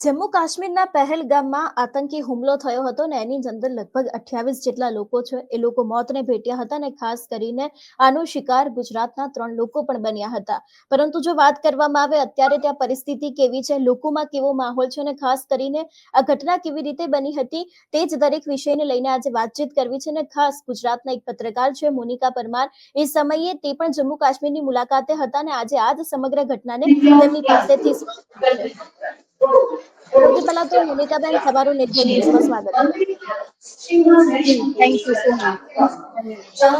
જમ્મુ કાશ્મીરના પહેલગામમાં આતંકી હુમલો થયો હતો ને એની અંદર લગભગ અઠ્યાવીસ જેટલા લોકો છે. એ લોકો મોતને ભેટ્યા હતા ને ખાસ કરીને આનો શિકાર ગુજરાતના ત્રણ લોકો પણ બન્યા હતા. પરંતુ જો વાત કરવામાં આવે, અત્યારે ત્યાં પરિસ્થિતિ કેવી છે? લોકોમાં કેવો માહોલ છે? અને ખાસ કરીને આ ઘટના કેવી રીતે બની હતી? તે જ દરેક વિષયને લઈને આજે વાતચીત કરવી છે. ને ખાસ ગુજરાતના એક પત્રકાર છે, મોનિકા પરમાર, એ સમયે તે પણ જમ્મુ કાશ્મીરની મુલાકાતે હતા ને આજે આ જ સમગ્ર ઘટનાને તેમની પાસેથી સૌથી પહેલા તો મોનિકાબેન તમારું નેટવર્ક ન્યૂઝમાં સ્વાગત. Thank you so much uh,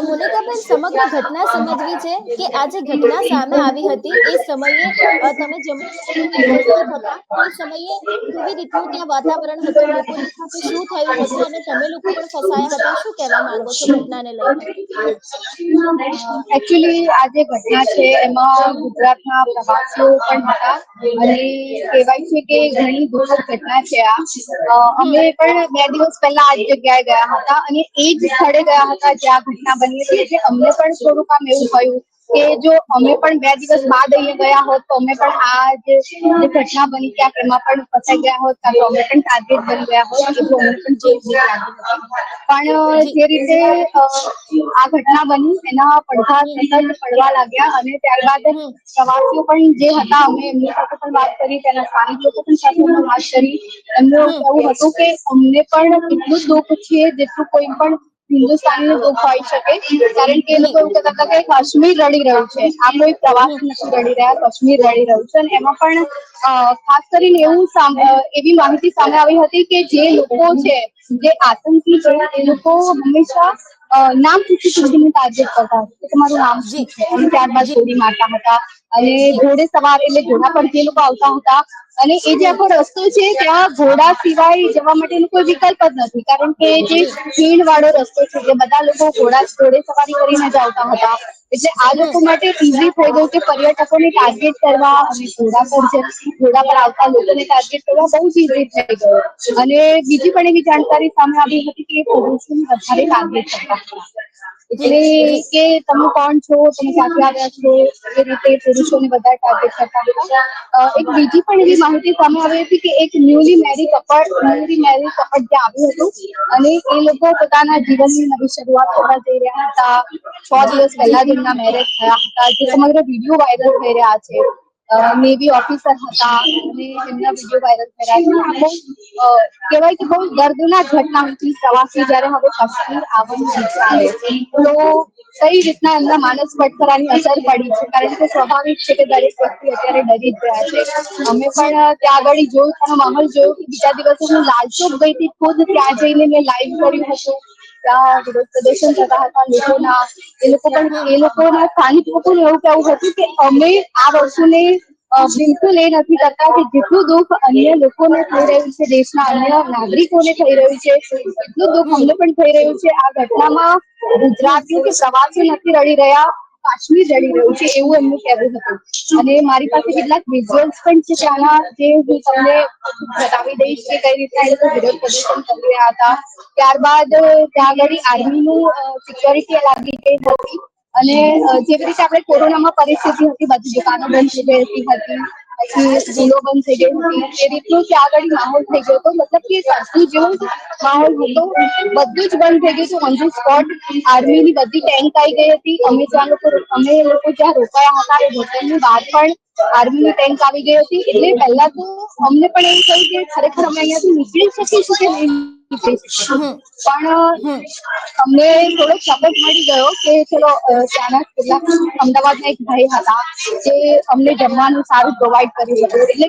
મોનિકાબેન સમગ્ર ઘટના સમજવી છે કે આ જે ઘટના સામે આવી હતી એ સમયે અ, તમે જમ્મુ ઉપસ્થિત હતા એ સમયે કેવી રીતનું ત્યાં વાતાવરણ હતું લોકોની સાથે શું થયું હતું અને તમે લોકો પણ ફસાયા હતા? શું કહેવા માંગો છો ઘટનાને લઈને? એકચ્યુઅલી આ જે ઘટના છે એમાં ગુજરાતના પ્રવાસીઓ પણ હતા અને કહેવાય છે કે ઘણી દુઃખદ ઘટના છે આ. અ, અમે પણ બે દિવસ પહેલા આ જ જગ્યાએ ગયા હતા અને એ જ સ્થળે ગયા હતા જ્યાં આ ઘટના બની હતી એટલે અમને પણ થોડુંક આમ એવું થયું કે જો અમે પણ બે દિવસ બાદ અહીંયા ગયા હોત તો અમે પણ આ જે જે ઘટના બની કે એમાં પણ ફસાઈ ગયા હોત કાં તો અમે પણ ટાર્ગેટ બની ગયા હોત તો અમને પણ હતી. પણ જે રીતે આ ઘટના બની એના પડઘા સતત પડવા લાગ્યા અને ત્યારબાદ પ્રવાસીઓ પણ જે હતા, અમે એમની સાથે પણ વાત કરી, તેના સ્થાનિક લોકો પણ સાથે અમે વાત કરી. એમનું એવું હતું કે અમને પણ એટલું દુઃખ છે જેટલું કોઈ પણ હિન્દુસ્તાની દુઃખ હોઈ શકે. કારણ કે એ લોકો એવું કહેતા હતા કે કાશ્મીર રડી રહ્યું છે. આ કોઈ પ્રવાસ નથી રડી રહ્યા, કાશ્મીર રડી રહ્યું છે. અને એમાં પણ ખાસ કરીને એવું એવી માહિતી સામે આવી હતી કે જે લોકો છે, જે આતંકી છે, એ લોકો હંમેશા નામ પૂછી સુધીને ટાર્ગેટ કરતા હતા. કે તમારું નામ શું છે? અને ત્યારબાદ ગોળી મારતા હતા અને ઘોડે સવાર એટલે ઘોડા પર જે લોકો આવતા હતા. અને એ જે આખો રસ્તો છે ત્યાં ઘોડા સિવાય જવા માટેનો કોઈ વિકલ્પ જ નથી. કારણ કે જે ભીડ ખીણ વાળો રસ્તો છે જે બધા લોકો ઘોડા ઘોડે સવારી કરીને જ આવતા હતા. એટલે આ લોકો માટે ઈઝી થઈ ગયું કે પર્યટકોને ટાર્ગેટ કરવા અને ઘોડા પર જે ઘોડા પર આવતા લોકોને ટાર્ગેટ કરવા બહુ જ ઈઝી થઈ ગયું. અને બીજી પણ એવી જાણકારી સામે આવી હતી કે પુરુષોને વધારે ટાર્ગેટ કરતા. એટલે કે તમે કોણ છો તમે ક્યાંથી આવ્યા છો એ રીતે પુરુષોને બધા ટાર્ગેટ કરતા હતા. એક બીજી પણ એવી માહિતી સામે આવી હતી કે એક newly marry couple newly marry couple ત્યાં આવ્યું હતું અને એ લોકો પોતાના જીવનની નવી શરૂઆત કરવા જઈ રહ્યા હતા. છ દિવસ પહેલા જ એમના મેરેજ થયા હતા. જે સમગ્ર વીડિયો વાયરલ થઈ રહ્યા છે. નેવી ઓફિસર હતા અને એમના વીડિયો વાયરલ રહ્યા છે બહુ કહેવાય કે બહુ દર્દનાક ઘટના હતી પ્રવાસી જ્યારે હવે કાશ્મીર આવવાનું વિચારે તો કઈ રીતના એમના માનસ પર અસર પડી છે? કારણ કે સ્વાભાવિક છે કે દરેક વ્યક્તિ અત્યારે ડરી જ રહ્યા છે. અમે પણ ત્યાં આગળ જોયું, એનો માહોલ જોયો કે બીજા દિવસે હું લાલચોક ગઈ હતી, ખુદ ત્યાં જઈને મેં લાઈવ કર્યું હતું. પ્રદર્શન થતા હતા, લોકોના, એ લોકો પણ, એ લોકોના સ્થાનિક લોકોને એવું કહેવું હતું કે અમે આ વસ્તુને બિલકુલ એ નથી કરતા કે જેટલું દુઃખ અન્ય લોકોને થઈ રહ્યું છે, દેશના અન્ય નાગરિકોને થઈ રહ્યું છે એટલું દુઃખ અમને પણ થઈ રહ્યું છે, આ ઘટનામાં ગુજરાતીઓ કે પ્રવાસી નથી રડી રહ્યા. કાશ્મીર જડી રહ્યું છે, એવું એમનું કહેવું હતું. અને મારી પાસે કેટલાક વિઝ્યુઅલ્સ પણ છે ત્યાંના જે હું તમને બતાવી દઈશ કે કઈ રીતના એ લોકો વિરોધ પ્રદર્શન કરી રહ્યા હતા. ત્યારબાદ, ત્યાં આગળ આર્મીનું સિક્યોરિટી લાગી ગઈ હતી. અને જે રીતે આપણે કોરોનામાં પરિસ્થિતિ હતી, બધી દુકાનો બંધ થઈ ગઈ હતી બંધ થઈ ગયો એ રીતનું ત્યાં આગળ માહોલ થઈ ગયો હતો. મતલબ કે સાચું જેવું માહોલ હતો. બધું જ બંધ થઈ ગયું હતું. ઓન સ્પોટ આર્મીની બધી ટેન્ક આવી ગઈ હતી. અમે જ્યાં લોકો, અમે લોકો જ્યાં રોકાયા હતા, એ હોટલની બહાર પણ આર્મીની ટેન્ક આવી ગઈ હતી. એટલે પહેલા તો અમને પણ એવું થયું કે ખરેખર અમે અહીંયાથી નીકળી શકીશું કે નહીં? પણ અમને થોડોક સપોર્ટ મળી ગયો કે ચલો ત્યાંના કેટલાક અમદાવાદના એક ભાઈ હતા જે અમને જમવાનું સારું પ્રોવાઈડ કરી હતું એટલે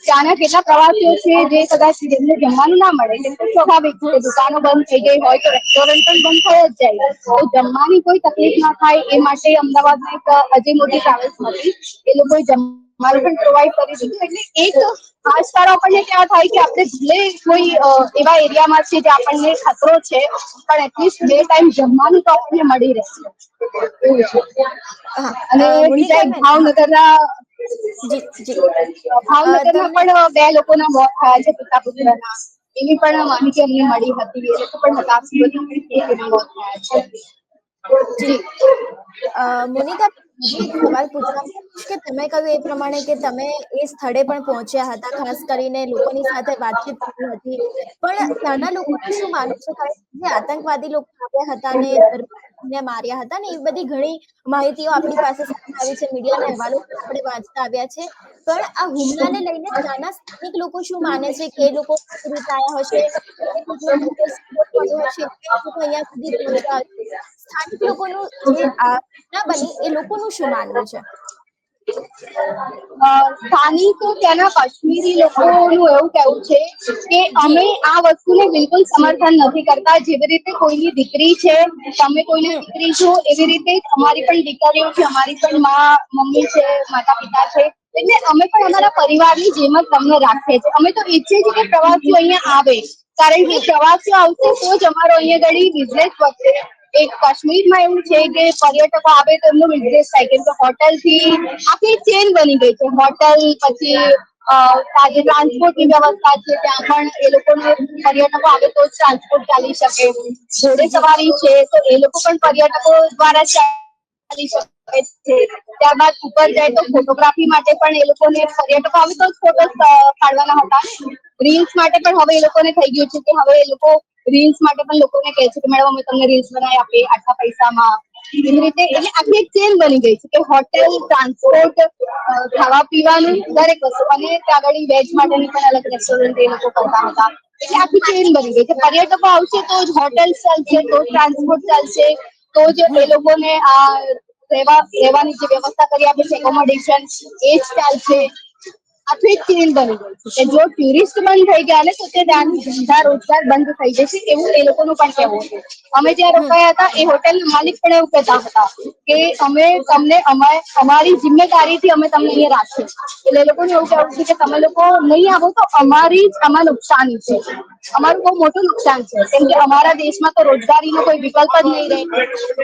ત્યાંના કેટલા પ્રવાસીઓ છે જે કદાચ જેમને જમવાનું ના મળે એટલે સ્વાભાવિક છે દુકાનો બંધ થઈ ગઈ હોય તો રેસ્ટોરન્ટ પણ બંધ થઈ જ જાય. તો જમવાની કોઈ તકલીફ ના થાય એ માટે અમદાવાદમાં એક અજય મોટી ટ્રાવેલ્સ હતી. એ લોકોએ જમવાનું પણ પ્રોવાઈડ કરી દીધું. એટલે એક ખાસ સારો આપણને ક્યાં થાય કે આપણે ભલે કોઈ એવા એરિયામાં છે જે આપણને ખતરો છે પણ એટલીસ્ટ બે ટાઈમ જમવાનું તો આપણને મળી રહેશે. અને બીજા એક ભાવનગરના ભાવનગરના પણ બે લોકોના મોત થયા છે પિતા પુત્રના એની પણ માહિતી અમને મળી હતી. એ લોકો પણ હતા મોત થયા છે. જી. મોનિકા સવાલ પૂછવા કે તમે કહ્યું એ પ્રમાણે કે તમે એ સ્થળે પણ પહોંચ્યા હતા, ખાસ કરીને લોકોની સાથે વાતચીત થઈ હતી. પણ ત્યાંના લોકોને શું માનવું છે? જે આતંકવાદી લોકો હતા ને ને માર્યા હતા ને, એ બધી ઘણી માહિતીઓ આપણી પાસે આવી છે. મીડિયાના અહેવાલો આપણે વાંચતા આવ્યા છે. પણ આ હુમલાને લઈને ત્યાંના સ્થાનિક લોકો શું માને છે? કે એ લોકો કેવી રીતે આવ્યા હશે? અહીંયા સુધી પહોંચ્યા સ્થાનિક લોકોનું જે ઘટના બની એ લોકોનું શું માનવું છે? સ્થાનિકો ત્યાંના કાશ્મીરી લોકોનું એવું કહેવું છે કે અમે આ વસ્તુને બિલકુલ સમર્થન નથી કરતા. જેવી રીતે કોઈની દીકરી છે, તમે કોઈની દીકરી છો, એવી રીતે અમારી પણ દીકરીઓ છે, અમારી પણ માં, મમ્મી છે માતા પિતા છે. એટલે અમે પણ અમારા પરિવારની જેમ જ તમને રાખીએ છીએ. અમે તો ઈચ્છીએ છીએ કે પ્રવાસીઓ અહીંયા આવે. કારણ કે પ્રવાસીઓ આવશે તો જ અમારો અહીંયા ઘડી બિઝનેસ વધશે. એક કાશ્મીરમાં એવું છે કે પર્યટકો આવે તો એમનું બિઝનેસ થાય. કેમ કે હોટલથી આખી ચેન બની ગઈ છે. હોટલ પછી આજે ટ્રાન્સપોર્ટની વ્યવસ્થા છે. ત્યાં પણ એ લોકોને પર્યટકો આવે તો ટ્રાન્સપોર્ટ ચાલી શકે. ઘોડે સવારી છે, તો એ લોકો પણ પર્યટકો દ્વારા ચાલી શકે છે. ત્યારબાદ ઉપર જાય તો ફોટોગ્રાફી માટે પણ એ લોકોને પર્યટકો આવે તો જ ફોટો પાડવાના હતા રીલ્સ માટે પણ હવે એ લોકોને થઈ ગયું છે કે હવે એ લોકો રીલ્સ માટે પણ લોકોને કહે છે કે, મેડમ, અમે તમને રીલ્સ બનાવી આપીએ, આટલા પૈસામાં. એવી રીતે એટલે આખી એક ચેન બની ગઈ છે કે હોટેલ ટ્રાન્સપોર્ટ ખાવા પીવાનું દરેક વસ્તુ. અને ત્યાં આગળ વેજ માટેની પણ અલગ રેસ્ટોરન્ટ એ લોકો કરતા હતા. એટલે આખી ચેન બની ગઈ છે. પર્યટકો આવશે તો જ હોટેલ ચાલશે, તો ટ્રાન્સપોર્ટ ચાલશે, તો જ એ લોકોને આ રહેવા, રહેવાની જે વ્યવસ્થા કરી આપે છે એકોમોડેશન એ જ ચાલશે. આખી ચેન બની ગઈ છે. જો ટુરિસ્ટ બંધ થઈ ગયા ને, તો તે ધંધા રોજગાર બંધ થઈ જશે એવું એ લોકોનું પણ કહેવું છે. અમે જ્યાં રોકાયા હતા, એ હોટેલ માલિક પણ એવું કહેતા હતા કે અમે તમને, અમા- અમારી જિમ્મેદારીથી અમે તમને અહીંયા રાખીએ. એટલે એ લોકોને એવું કહેવું છે કે તમે લોકો નહીં આવો તો અમારી જ આમાં નુકસાની છે. અમારું બહુ મોટું નુકસાન છે. કેમ કે અમારા દેશમાં તો રોજગારીનો કોઈ વિકલ્પ જ નહીં રહે.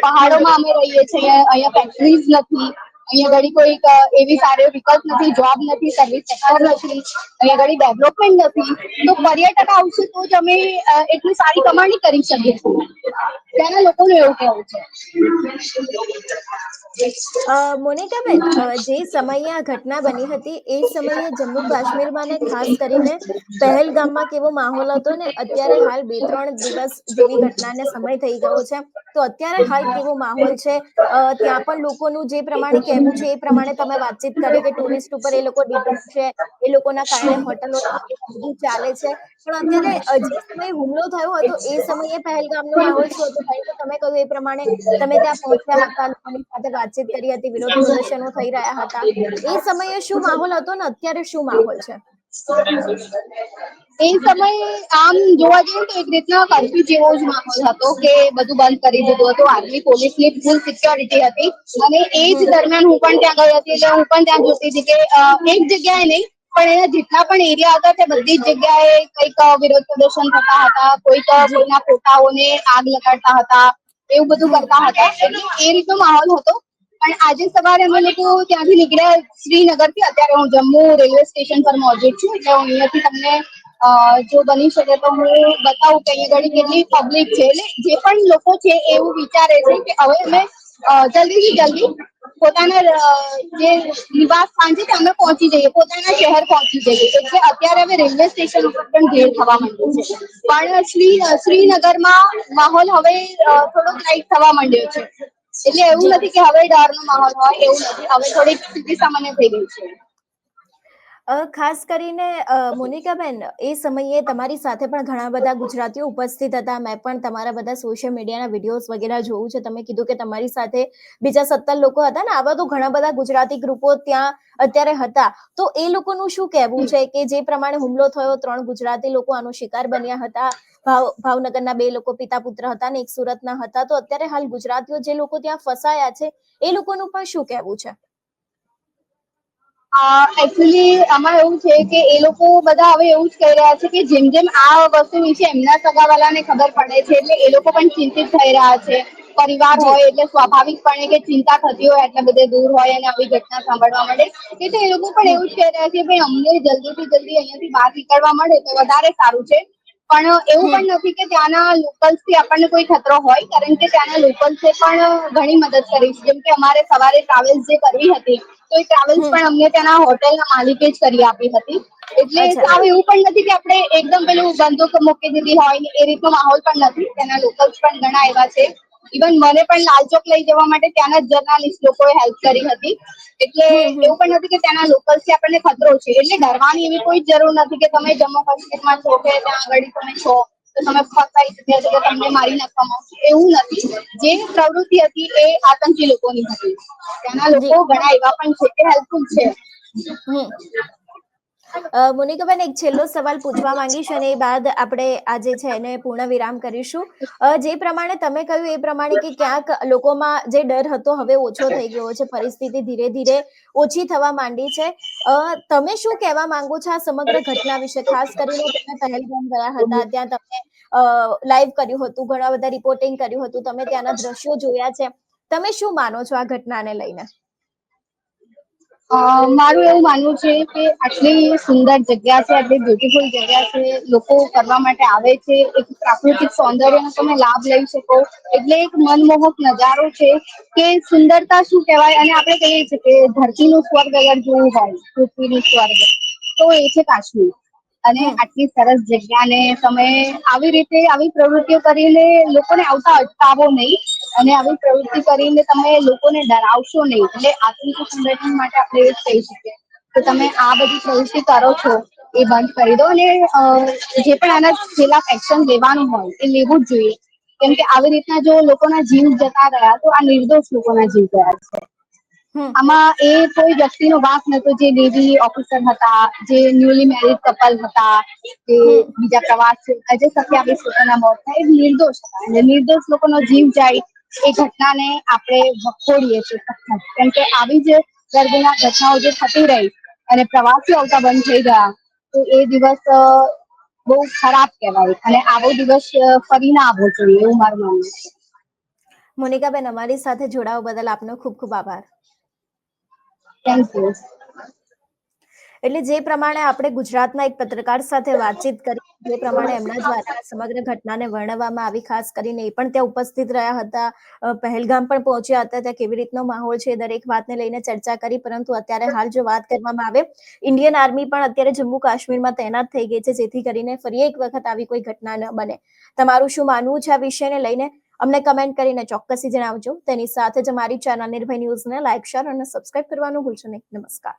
પહાડોમાં અમે રહીએ છીએ, અહીંયા ફેક્ટરીઝ નથી. અહીંયા ઘડી કોઈક એવી સારો વિકલ્પ નથી જોબ નથી સર્વિસ સેક્ટર નથી, અહીંયા ઘડી ડેવલપમેન્ટ નથી. તો પર્યટક આવશે તો જ અમે એટલી સારી કમાણી કરી શકીએ ત્યાંના લોકોનું એવું કહેવું છે. મોનિકાબેન જે સમયે આ ઘટના બની હતી, એ સમયે જમ્મુ કાશ્મીરમાં ને ખાસ કરીને પહેલગામમાં કેવો માહોલ હતો ને, અત્યારે હાલ બે ત્રણ દિવસ જેવી ઘટનાને સમય થઈ ગયો છે. તો અત્યારે હાલ કેવો માહોલ છે? ત્યાં પણ લોકોનું જે પ્રમાણે કહેવું છે એ પ્રમાણે તમે વાતચીત કરી કે ટુરિસ્ટ ઉપર એ લોકો ડિપેન્ડ છે એ લોકોના કારણે હોટલો ચાલે છે. પણ અત્યારે જે સમયે હુમલો થયો હતો એ સમયે પહેલગામનો માહોલ શું હતો? કારણ તમે કહ્યું એ પ્રમાણે તમે ત્યાં પહોંચ્યા હતા લોકોની સાથે વાતચીત કરી હતી વિરોધ પ્રદર્શનો થઈ રહ્યા હતા. એ સમયે શું માહોલ હતો ને અત્યારે શું માહોલ છે? એ સમયે આમ જોવા જઈએ તો એક રીતના કર્ફ્યુ જેવો જ માહોલ હતો કે બધું બંધ કરી દીધું હતું. આર્મી પોલીસની ફૂલ સિક્યોરિટી હતી. અને એ જ દરમિયાન હું પણ ત્યાં ગઈ હતી એટલે હું પણ ત્યાં જોતી હતી કે એક જગ્યાએ નહીં, પણ એના જેટલા પણ એરિયા હતા તે બધી જ જગ્યાએ કંઈક વિરોધ પ્રદર્શન થતા હતા. કોઈક કોઈના ફોટાઓને આગ લગાડતા હતા. એવું બધું કરતા હતા. એ રીતનો માહોલ હતો. પણ આજે સવારે અમે લોકો ત્યાંથી નીકળ્યા શ્રીનગરથી અત્યારે હું જમ્મુ રેલવે સ્ટેશન પર મોજૂદ છું, એટલે હું અહીંયાથી તમને જો બની શકે તો હું બતાવું કે અહીંયા આગળ કેટલી પબ્લિક છે. એટલે જે પણ લોકો છે એવું વિચારે છે કે હવે અમે જલ્દી જલ્દીથી જલ્દી પોતાના જે નિવાસ સ્થાન છે અમે પહોંચી જઈએ, પોતાના શહેર પહોંચી જઈએ. એટલે અત્યારે હવે રેલવે સ્ટેશન ઉપર પણ ભીડ થવા માંડી છે. પણ શ્રી શ્રીનગરમાં માહોલ હવે થોડોક લાઈટ થવા માંડ્યો છે. એટલે એવું નથી કે હવે ડરનો માહોલ હોય, એવું નથી. હવે થોડીક સ્થિતિ સામાન્ય થઈ ગઈ છે. ખાસ કરીને મોનિકાબેન એ સમયે તમારી સાથે પણ ઘણા બધા ગુજરાતીઓ ઉપસ્થિત હતા. મેં પણ તમારા બધા સોશિયલ મીડિયાના વિડીયોઝ વગેરે જોયું છે. તમે કીધું કે તમારી સાથે બીજા સત્તર લોકો હતા ને આવા તો ઘણા બધા ગુજરાતી ગ્રુપો ત્યાં અત્યારે હતા. તો એ લોકોનું શું કહેવું છે કે જે પ્રમાણે હુમલો થયો ત્રણ ગુજરાતી લોકો આનો શિકાર બન્યા હતા. ભાવ ભાવનગરના બે લોકો પિતા પુત્ર હતા ને એક સુરતના હતા. તો અત્યારે હાલ ગુજરાતીઓ જે લોકો ત્યાં ફસાયા છે એ લોકોનું પણ શું કહેવું છે? એકચ્યુઅલી આમાં એવું છે કે એ લોકો બધા હવે એવું જ કહી રહ્યા છે કે જેમ જેમ આ વસ્તુ વિશે એમના સગાવાલાને ખબર પડે છે એટલે એ લોકો પણ ચિંતિત થઈ રહ્યા છે. પરિવાર હોય એટલે સ્વાભાવિકપણે કે ચિંતા થતી હોય એટલે બધે દૂર હોય અને આવી ઘટના સાંભળવા મળે. એટલે એ લોકો પણ એવું જ કહી રહ્યા છે કે ભાઈ અમને જલ્દીથી જલ્દી અહીંયાથી બહાર નીકળવા મળે તો વધારે સારું છે. પણ એવું પણ નથી કે ત્યાંના લોકલ્સથી આપણને કોઈ ખતરો હોય કારણ કે ત્યાંના લોકલ્સે પણ ઘણી મદદ કરી છે. જેમ કે અમારે સવારે ટ્રાવેલ્સ જે કરવી હતી તો એ ટ્રાવેલ્સ પણ અમને ત્યાંના હોટેલના માલિકે જ કરી આપી હતી. એટલે સાવ એવું પણ નથી કે આપણે એકદમ પેલું બંદૂક મૂકી દીધી હોય એ રીતનો માહોલ પણ નથી. તેના લોકલ્સ પણ ઘણા એવા છે. ઇવન મને પણ લાલચોક લઈ જવા માટે ત્યાંના જ જર્નાલિસ્ટ લોકોએ હેલ્પ કરી હતી. એટલે એવું પણ નથી કે ત્યાંના લોકલ્સથી આપણને ખતરો છે. એટલે ડરવાની એવી કોઈ જરૂર નથી કે તમે જમ્મુ કાશ્મીરમાં છો કે ત્યાં આગળ તમે છો. તો તમે ફસાઈ શક્યા છો કે તમને મારી નાખવામાં આવશે. એવું નથી. જે પ્રવૃત્તિ હતી એ આતંકી લોકોની હતી. ત્યાંના લોકો ઘણા એવા પણ છે કે હેલ્પફુલ છે. મોનિકાબેન એક છેલ્લો સવાલ પૂછવા માંગીશ અને એ બાદ આપણે આજે છે એને પૂર્ણ વિરામ કરીશું જે પ્રમાણે તમે કહ્યું એ પ્રમાણે કે ક્યાંક લોકોમાં જે ડર હતો હવે ઓછો થઈ ગયો છે, પરિસ્થિતિ ધીરે ધીરે ઓછી થવા માંડી છે. તમે શું કહેવા માંગો છો આ સમગ્ર ઘટના વિશે? ખાસ કરીને તમે પહેલગામ ગયા હતા, ત્યાં તમે લાઈવ કર્યું હતું, ઘણા બધા રિપોર્ટિંગ કર્યું હતું, તમે ત્યાંના દ્રશ્યો જોયા છે. તમે શું માનો છો આ ઘટનાને લઈને? મારું એવું માનવું છે કે આટલી સુંદર જગ્યા છે, આટલી બ્યુટીફુલ જગ્યા છે, લોકો કરવા માટે આવે છે, એક પ્રાકૃતિક સૌંદર્યનો તમે લાભ લઈ શકો. એટલે એક મનમોહક નજારો છે કે સુંદરતા શું કહેવાય? અને આપણે કહીએ છીએ કે ધરતીનું સ્વર્ગ અગર જોવું હોય, પૃથ્વીનું સ્વર્ગ, તો એ છે કાશ્મીર. અને આટલી સરસ જગ્યાને તમે આવી રીતે આવી પ્રવૃત્તિઓ કરીને લોકોને આવતા અટકાવો નહીં. અને આવી પ્રવૃત્તિ કરીને તમે લોકોને ડરાવશો નહીં. એટલે આતંકી સંગઠન માટે આપણે એ જ કહી શકીએ કે તમે આ બધી પ્રવૃત્તિ કરો છો એ બંધ કરી દો અને જે પણ આના ખિલાફ એક્શન લેવાનું હોય એ લેવું જ જોઈએ. કેમ કે આવી રીતના જો લોકોના જીવ જતા રહ્યા તો આ નિર્દોષ લોકોના જીવ ગયા છે. આમાં એ કોઈ વ્યક્તિનો વાંક નતો જે નેવી ઓફિસર હતા જે ન્યુલી મેરિડ કપલ હતા જે બીજા પ્રવાસ આજે આવી પોતાના મોત થાય એ નિર્દોષ હતા. અને નિર્દોષ લોકોનો જીવ જાય એ ઘટનાને આપણે વખોડીએ છીએ કેમ કે આવી જ દર્દીના ઘટનાઓ જે થતી રહી અને પ્રવાસીઓ આવતા બંધ થઈ ગયા તો એ દિવસ બહુ ખરાબ કહેવાય. અને આવો દિવસ ફરી ના આવવો જોઈએ એવું મારું માનવું છે. મોનિકાબેન અમારી સાથે જોડાવા બદલ આપનો ખૂબ ખૂબ આભાર. થેન્ક યુ એટલે જે પ્રમાણે આપણે ગુજરાતના એક પત્રકાર સાથે વાતચીત કરી જે પ્રમાણે એમના દ્વારા સમગ્ર ઘટનાને વર્ણવવામાં આવી ખાસ કરીને એ પણ ત્યાં ઉપસ્થિત રહ્યા હતા. પહેલગામ પણ પહોંચ્યા હતા ત્યાં કેવી રીતનો માહોલ છે દરેક વાતને લઈને ચર્ચા કરી પરંતુ અત્યારે હાલ જો વાત કરવામાં આવે ઇન્ડિયન આર્મી પણ અત્યારે જમ્મુ કાશ્મીરમાં તૈનાત થઈ ગઈ છે જેથી કરીને ફરી એક વખત આવી કોઈ ઘટના ન બને. તમારું શું માનવું છે આ વિષયને લઈને? અમને કમેન્ટ કરીને ચોક્કસી જણાવજો. તેની સાથે જ અમારી ચેનલ નિર્ભય ન્યૂઝને લાઇક શેર અને સબસ્ક્રાઇબ કરવાનું ભૂલશો નહીં. નમસ્કાર.